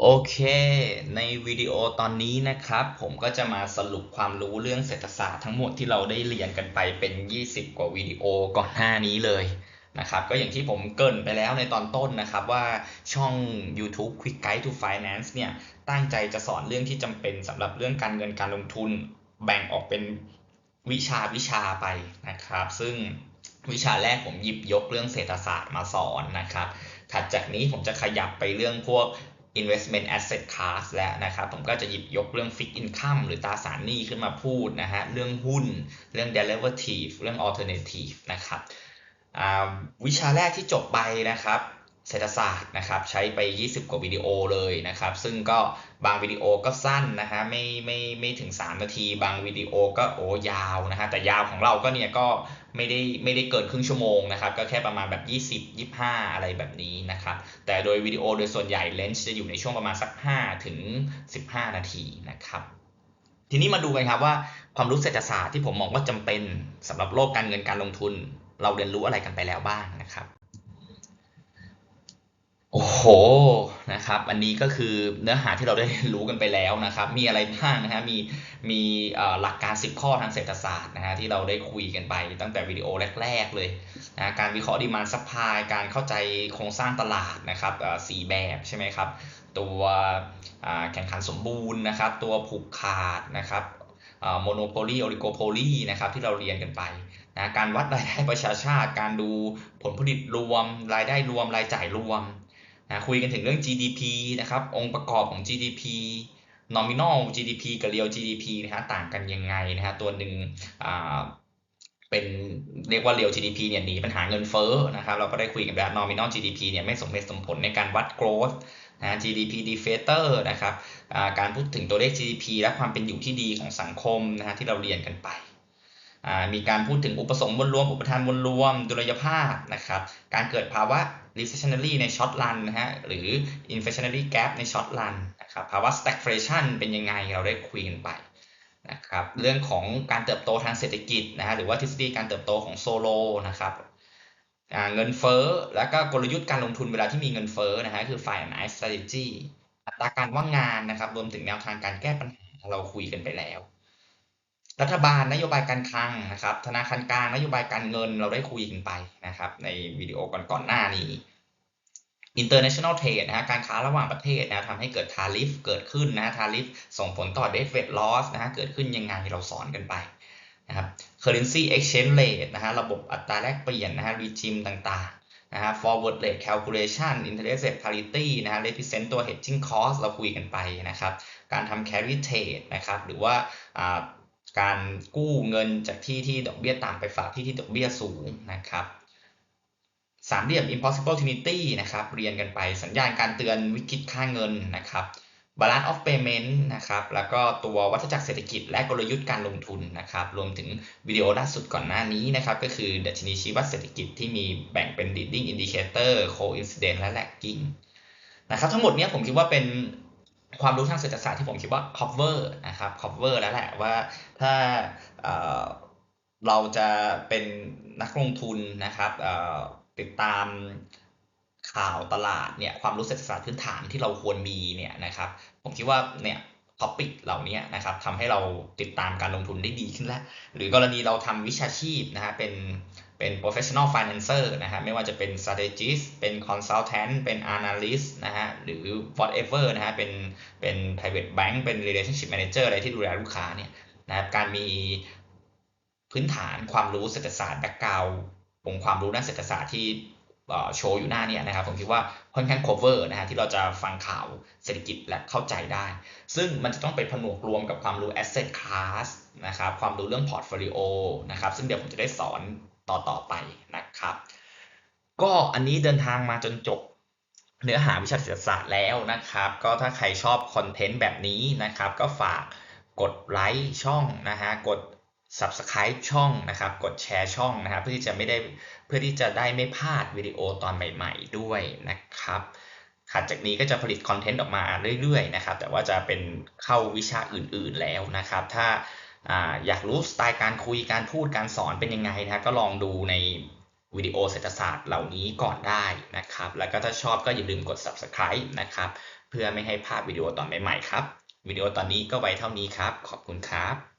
โอเค ในวิดีโอตอนนี้นะครับ ผมก็จะมาสรุปความรู้เรื่องเศรษฐศาสตร์ทั้งหมดที่เราได้เรียนกันไปเป็น 20 กว่าวิดีโอก่อนหน้านี้เลยนะครับ ก็อย่างที่ผมเกริ่นไปแล้วในตอนต้นนะครับว่าช่อง YouTube Quick Guide to Finance เนี่ย ตั้งใจจะสอนเรื่องที่จำเป็นสำหรับเรื่องการเงินการลงทุนแบ่งออกเป็นวิชาวิชาไปนะครับ ซึ่งวิชาแรกผมหยิบยกเรื่องเศรษฐศาสตร์มาสอนนะครับ ถัดจากนี้ผมจะขยับไปเรื่องพวก investment asset class แล้วนะครับผมก็จะหยิบยกเรื่อง fixed income หรือตราสารหนี้ขึ้นมาพูดนะฮะเรื่องหุ้น เรื่อง derivative เรื่อง alternative นะครับวิชาแรกที่จบไปนะครับ เศรษฐศาสตร์นะครับใช้ไป 20 กว่าวิดีโอเลยนะครับ ซึ่งก็บางวิดีโอก็สั้นนะฮะไม่ไม่ไม่ถึง 3 นาที บางวิดีโอก็โอ้ยาวนะฮะแต่ยาวของเราก็เนี่ยก็ไม่ได้ไม่ได้เกินครึ่งชั่วโมงนะครับ ก็แค่ประมาณแบบ 20 25 อะไรแบบนี้นะครับ แต่โดยวิดีโอโดยส่วนใหญ่เลนส์จะอยู่ในช่วงประมาณสัก 5 ถึง 15 นาทีนะครับ ทีนี้มาดูกันครับว่าความรู้เศรษฐศาสตร์ที่ผมมองว่าจำเป็นสำหรับโลกการเงินการลงทุน เราเรียนรู้อะไรกันไปแล้วบ้างนะครับ โอ้โหนะครับ อันนี้ก็คือเนื้อหาที่เราได้รู้กันไปแล้วนะครับ มีอะไรบ้างนะฮะมีมีหลักการ 10 ข้อทางเศรษฐศาสตร์นะฮะที่เราได้คุยกันไปตั้งแต่วิดีโอแรก ๆ เลยนะการวิเคราะห์ดีมานซัพพลายการเข้าใจโครงสร้างตลาดนะครับสี่แบบใช่ไหมครับ ตัวแข่งขันสมบูรณ์นะครับ ตัวผูกขาดนะครับโมโนโพลีโอลิโกโพลีนะครับที่เราเรียนกันไปนะการวัดรายได้ประชาชาติ การดูผลผลิตรวม รายได้รวมรายจ่ายรวม นะคุยกันถึงเรื่อง GDP นะครับ องค์ประกอบของ GDP nominal GDP กับ real GDP นะฮะต่างกันยังไงนะฮะตัวหนึ่งเป็นเรียกว่า real GDP เนี่ยหนีปัญหาเงินเฟ้อนะครับเราก็ได้คุยกันแบบ nominal GDP เนี่ยไม่สมเหตุสมผลในการวัด growth นะ GDP deflator นะครับการพูดถึงตัวเลข GDP และความเป็นอยู่ที่ดีของสังคมนะฮะที่เราเรียนกันไป มีการพูดถึงอุปสงค์มวลรวม อุปทานมวลรวม ดุลยภาพนะครับ การเกิดภาวะ recessionary ในช็อตรันนะฮะ หรือ inflationary gap ในช็อตรันนะครับ ภาวะ stagflation เป็นยังไงเราได้คุยกันไปนะครับ เรื่องของการเติบโตทางเศรษฐกิจนะฮะ หรือว่าทฤษฎีการเติบโตของโซโลนะครับ เงินเฟ้อ แล้วก็กลยุทธ์การลงทุนเวลาที่มีเงินเฟ้อนะฮะ คือ finance strategy อัตราการว่างงานนะครับ รวมถึงแนวทางการแก้ปัญหาเราคุยกันไปแล้ว รัฐบาลนโยบายการคลังนะครับ ธนาคารกลางนโยบายการเงินเราได้คุยกันไปนะครับ ในวิดีโอก่อนก่อนหน้านี้ international trade นะฮะการค้าระหว่างประเทศนะทำให้เกิดทาริฟเกิดขึ้นนะทาริฟส่งผลต่อ debt weight loss นะฮะเกิดขึ้นยังไงเราสอนกันไปนะครับ currency exchange rate นะฮะระบบอัตราแลกเปลี่ยนนะฮะ regime ต่างๆนะฮะ forward rate calculation interest rate parity นะฮะ represent ตัว hedging cost เราคุยกันไปนะครับ การทำ carry trade นะครับหรือว่า การกู้เงินจากที่ที่ดอกเบี้ยต่ำไปฝากที่ที่ดอกเบี้ยสูงนะครับสามเหลี่ยม impossible trinity นะครับ เรียนกันไปสัญญาณการเตือนวิกฤตค่าเงินนะครับ balance of payment นะครับ แล้วก็ตัววัฏจักรเศรษฐกิจและกลยุทธ์การลงทุนนะครับ รวมถึงวิดีโอล่าสุดก่อนหน้านี้นะครับ ก็คือดัชนีชี้วัดเศรษฐกิจที่มีแบ่งเป็น leading indicator coincident และ lagging นะครับ ทั้งหมดนี้ผมคิดว่าเป็น ความรู้ทางเศรษฐศาสตร์ที่ผมคิดว่า cover นะครับ cover แล้วแหละว่าถ้าเราจะเป็นนักลงทุนนะครับติดตามข่าวตลาดเนี่ยความรู้เศรษฐศาสตร์พื้นฐานที่เราควรมีเนี่ยนะครับ ผมคิดว่าเนี่ย ท็อปิกเหล่านี้นะครับทำให้เราติดตามการลงทุนได้ดีขึ้นแล้ว หรือกรณีเราทำวิชาชีพนะฮะเป็นเป็น professional financer นะฮะไม่ว่าจะเป็น strategist เป็น consultant เป็น analyst นะฮะหรือ whatever นะฮะเป็นเป็น private bank เป็น relationship manager อะไรที่ดูแลลูกค้าเนี่ยนะครับการมีพื้นฐานความรู้เศรษฐศาสตร์แบ็กกราวองค์ความรู้ด้านเศรษฐศาสตร์ที่ โชว์อยู่หน้านี้นะครับผมคิดว่าค่อนข้าง cover นะฮะที่เราจะฟังข่าวเศรษฐกิจและเข้าใจได้ ซึ่งมันจะต้องไปผนวกรวมกับความรู้ asset class นะครับความรู้เรื่อง portfolio นะครับซึ่งเดี๋ยวผมจะได้สอนต่อต่อไปนะครับ ก็อันนี้เดินทางมาจนจบเนื้อหาวิชาเศรษฐศาสตร์แล้วนะครับ ก็ถ้าใครชอบคอนเทนต์แบบนี้นะครับ ก็ฝากกดไลค์ช่องนะฮะกด subscribe ช่องนะครับ กดแชร์ช่องนะครับ เพื่อที่จะไม่ได้เพื่อที่จะได้ไม่พลาดวิดีโอตอนใหม่ ๆ ด้วยนะครับถัดจากนี้ก็จะผลิตคอนเทนต์ออกมาเรื่อยๆนะครับ แต่ว่าจะเป็นเข้าวิชาอื่นๆแล้วนะครับ ถ้าอยากรู้สไตล์การคุยการพูดการสอนเป็นยังไงนะก็ลองดูในวิดีโอเศรษฐศาสตร์เหล่านี้ก่อนได้นะครับ แล้วก็ถ้าชอบก็อย่าลืมกด subscribe นะครับ เพื่อไม่ให้พลาดวิดีโอตอนใหม่ๆครับ วิดีโอตอนนี้ก็ไว้เท่านี้ครับ ขอบคุณครับ